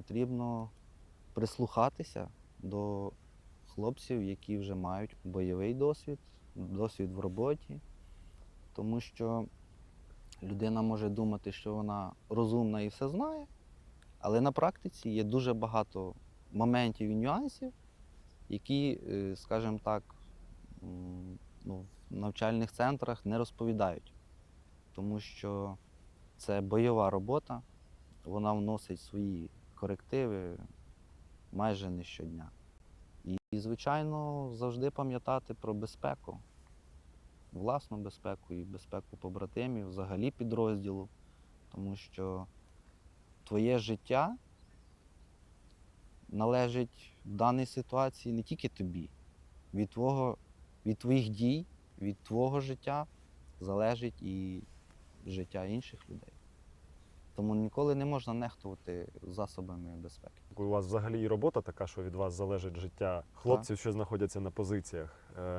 Потрібно прислухатися до хлопців, які вже мають бойовий досвід, досвід в роботі, тому що людина може думати, що вона розумна і все знає, але на практиці є дуже багато моментів і нюансів, які, е, скажімо так, ну, в навчальних центрах не розповідають, тому що це бойова робота, вона вносить свої корективи майже не щодня. І, звичайно, завжди пам'ятати про безпеку, власну безпеку і безпеку побратимів, взагалі підрозділу, тому що твоє життя належить в даній ситуації не тільки тобі. Від, твого, від твоїх дій, від твого життя залежить і життя інших людей. Тому ніколи не можна нехтувати засобами безпеки. У вас взагалі і робота така, що від вас залежить життя хлопців, що знаходяться на позиціях. Е,